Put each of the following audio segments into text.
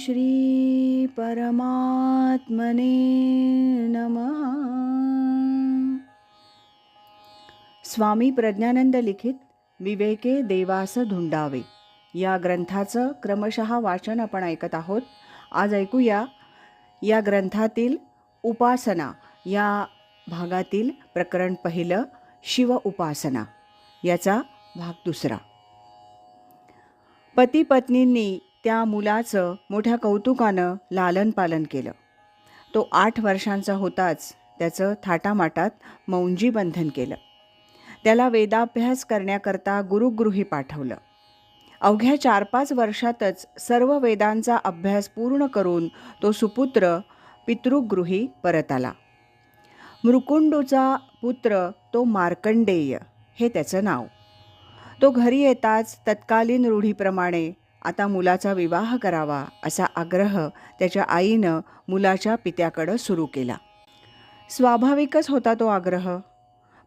श्री परमात्मने नम। स्वामी प्रज्ञानंद लिखित विवेके देवास धुंडावे या ग्रंथाचं क्रमशः वाचन आपण ऐकत आहोत. आज ऐकूया या ग्रंथातील उपासना या भागातील प्रकरण पहिलं शिव उपासना याचा भाग दुसरा. पती पत्नींनी त्या मुलाचं मोठ्या कौतुकानं लालन पालन केलं. तो आठ वर्षांचा होताच त्याचं थाटामाटात मौंजी बंधन केलं. त्याला वेदाभ्यास करण्याकरता गुरुगृही पाठवलं. अवघ्या चार पाच वर्षातच सर्व वेदांचा अभ्यास पूर्ण करून तो सुपुत्र पितृगृही परत आला. मृकुंडूचा पुत्र तो मार्कंडेय हे त्याचं नाव. तो घरी येताच तत्कालीन रूढीप्रमाणे आता मुलाचा विवाह करावा असा आग्रह त्याच्या आईनं मुलाच्या पित्याकडं सुरू केला. स्वाभाविकच होता तो आग्रह.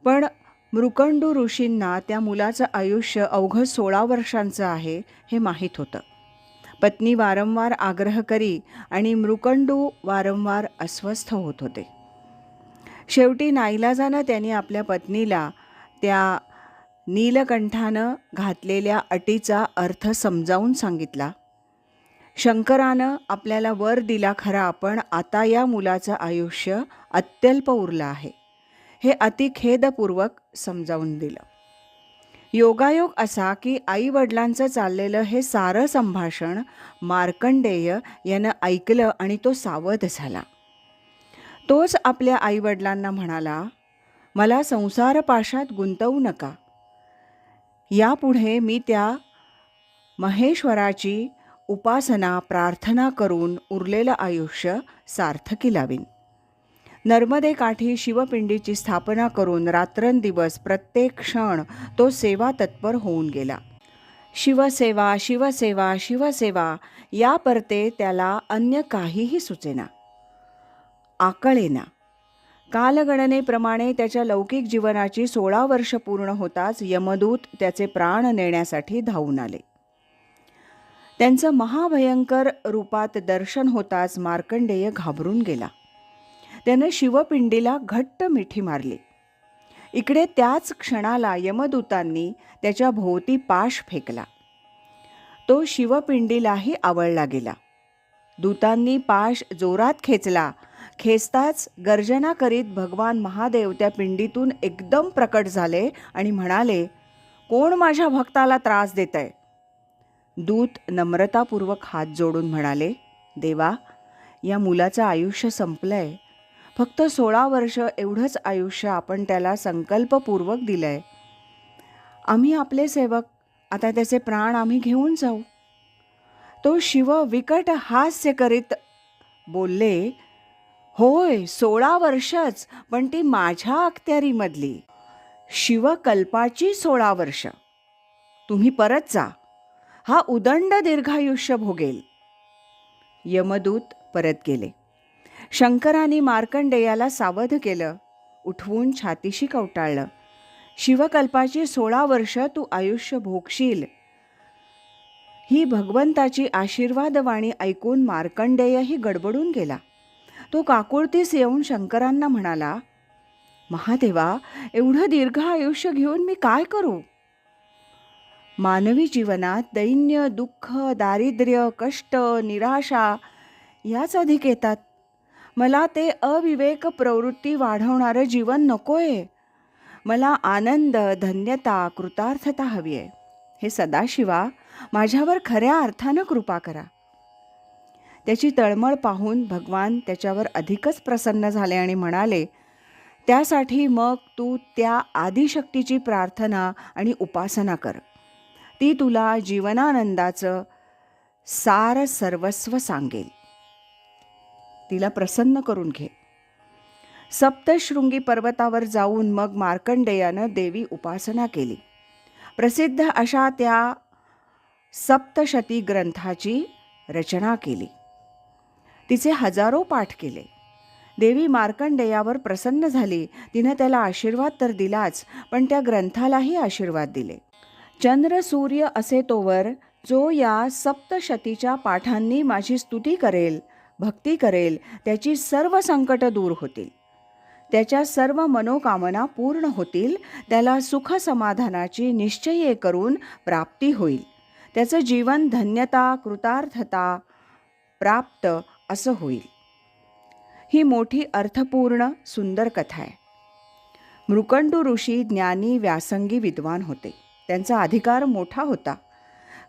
पण मृकंडू ऋषींना त्या मुलाचं आयुष्य अवघं सोळा वर्षांचं आहे हे माहीत होतं. पत्नी वारंवार आग्रह करी आणि मृकंडू वारंवार अस्वस्थ होत होते. शेवटी नाईलाजानं त्यांनी आपल्या पत्नीला त्या नीलकंठानं घातलेल्या अटीचा अर्थ समजावून सांगितला. शंकरानं आपल्याला वर दिला खरा पण आता या मुलाचं आयुष्य अत्यल्प उरलं आहे. हे अतिखेदपूर्वक समजावून दिलं. योगायोग असा की आई वडिलांचं चाललेलं हे सारं संभाषण मार्कंडेय यानं ऐकलं आणि तो सावध झाला. तोच आपल्या आईवडिलांना म्हणाला मला संसारपाशात गुंतवू नका. यापुढे मी त्या महेश्वराची उपासना प्रार्थना करून उरलेलं आयुष्य सार्थकी लावीन. नर्मदेकाठी शिवपिंडीची स्थापना करून रात्रंदिवस प्रत्येक क्षण तो सेवा तत्पर होऊन गेला. शिवसेवा शिवसेवा शिवसेवा या परते त्याला अन्य काहीही सुचेना. आकळेना. कालगणनेप्रमाणे त्याच्या लौकिक जीवनाची सोळा वर्ष पूर्ण होताच यमदूत त्याचे प्राण नेण्यासाठी धावून आले. त्यांचं महाभयंकर रूपात दर्शन होताच मार्कंडेय घाबरून गेला. त्यानं शिवपिंडीला घट्ट मिठी मारली. इकडे त्याच क्षणाला यमदूतांनी त्याच्या भोवती पाश फेकला. तो शिवपिंडीलाही आवळला गेला. दूतांनी पाश जोरात खेचला खेचताच गर्जना करीत भगवान महादेव त्या पिंडीतून एकदम प्रकट झाले आणि म्हणाले कोण माझ्या भक्ताला त्रास देत आहे दूत नम्रतापूर्वक हात जोडून म्हणाले देवा या मुलाचं आयुष्य संपलंय. फक्त सोळा वर्ष एवढंच आयुष्य आपण त्याला संकल्पपूर्वक दिलं आहे आम्ही आपले सेवक आता त्याचे प्राण आम्ही घेऊन जाऊ. तो शिव विकट हास्य करीत बोलले होय सोळा वर्षच पण ती माझ्या अखत्यारीमधली. शिवकल्पाची सोळा वर्ष. तुम्ही परत जा. हा उदंड दीर्घायुष्य भोगेल. यमदूत परत गेले. शंकराने मार्कंडेयाला सावध केलं उठवून छातीशी कवटाळलं. शिवकल्पाची सोळा वर्ष तू आयुष्य भोगशील. ही भगवंताची आशीर्वादवाणी ऐकून मार्कंडेयही गडबडून गेला. तो काकुळतीस येऊन शंकरांना म्हणाला महादेवा एवढं दीर्घ आयुष्य घेऊन मी काय करू? मानवी जीवनात दैन्य दुःख दारिद्र्य कष्ट निराशा याच अधिक येतात. मला ते अविवेक प्रवृत्ती वाढवणारं जीवन नको आहे मला आनंद धन्यता कृतार्थता हवी आहे हे सदाशिवा माझ्यावर खऱ्या अर्थानं कृपा करा. त्याची तळमळ पाहून भगवान त्याच्यावर अधिकच प्रसन्न झाले आणि म्हणाले त्यासाठी मग तू त्या आदिशक्तीची प्रार्थना आणि उपासना कर. ती तुला जीवनानंदाचं सार सर्वस्व सांगेल. तिला प्रसन्न करून घे. सप्तशृंगी पर्वतावर जाऊन मग मार्कंडेयानं देवी उपासना केली. प्रसिद्ध अशा त्या सप्तशती ग्रंथाची रचना केली. तिचे हजारो पाठ केले. देवी मार्कंडेयावर प्रसन्न झाली. तिनं त्याला आशीर्वाद तर दिलाच पण त्या ग्रंथालाही आशीर्वाद दिले. चंद्र सूर्य असे तोवर जो या सप्तशतीच्या पाठांनी माझी स्तुती करेल भक्ती करेल त्याची सर्व संकटं दूर होतील. त्याच्या सर्व मनोकामना पूर्ण होतील त्याला सुख समाधानाची निश्चये करून प्राप्ती होईल. त्याचं जीवन धन्यता कृतार्थता प्राप्त असं होईल. ही मोठी अर्थपूर्ण सुंदर कथा आहे. मृकंडू ऋषी ज्ञानी व्यासंगी विद्वान होते. त्यांचा अधिकार मोठा होता.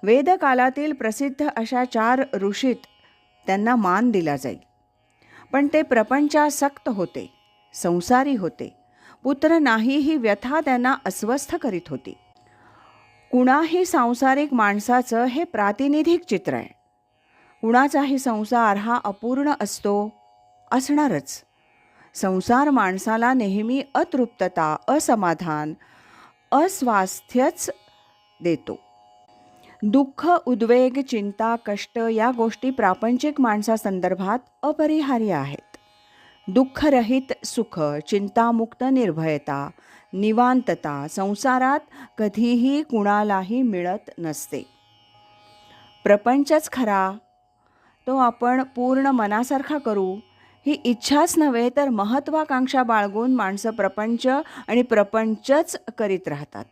वेदकालातील प्रसिद्ध अशा चार ऋषीत त्यांना मान दिला जाईल. पण ते प्रपंचासक्त होते संसारी होते. पुत्र नाही ही व्यथा त्यांना अस्वस्थ करीत होती. कुणाही सांसारिक माणसाचं हे प्रातिनिधिक चित्र आहे. कुणाचाही संसार हा अपूर्ण असतो असणारच. संसार माणसाला नेहमी अतृप्तता असमाधान अस्वास्थ्यच देतो. दुःख उद्वेग चिंता कष्ट या गोष्टी प्रापंचिक माणसासंदर्भात अपरिहार्य आहेत. दुःखरहित सुख चिंतामुक्त निर्भयता निवांतता संसारात कधीही कुणालाही मिळत नसते. प्रपंचच खरा तो आपण पूर्ण मनासारखा करू. ही इच्छाच नव्हे तर महत्त्वाकांक्षा बाळगून माणसं प्रपंच आणि प्रपंचच करीत राहतात.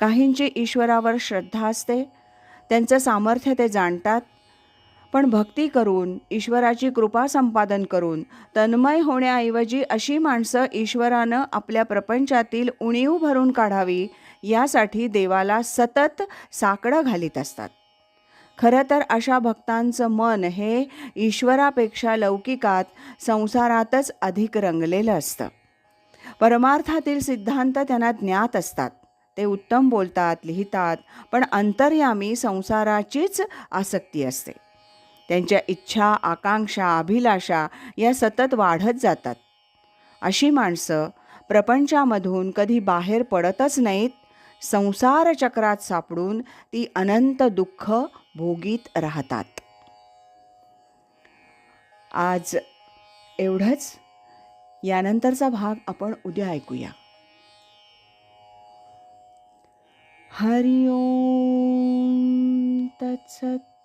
काहींची ईश्वरावर श्रद्धा असते त्यांचं सामर्थ्य ते जाणतात. पण भक्ती करून ईश्वराची कृपा संपादन करून तन्मय होण्याऐवजी अशी माणसं ईश्वरानं आपल्या प्रपंचातील उणीव भरून काढावी यासाठी देवाला सतत साकडं घालीत असतात. खरं तर अशा भक्तांचं मन हे ईश्वरापेक्षा लौकिकात संसारातच अधिक रंगलेलं असतं. परमार्थातील सिद्धांत त्यांना ज्ञात असतात. ते उत्तम बोलतात लिहितात पण अंतर्यामी संसाराचीच आसक्ती असते. त्यांच्या इच्छा आकांक्षा अभिलाषा या सतत वाढत जातात. अशी माणसं प्रपंचामधून कधी बाहेर पडतच नाहीत. संसार चक्रात सापडून ती अनंत दुःख भोगीत राहतात. आज एवढंच. यानंतरचा भाग आपण उद्या ऐकूया. हरि ओम तत्सत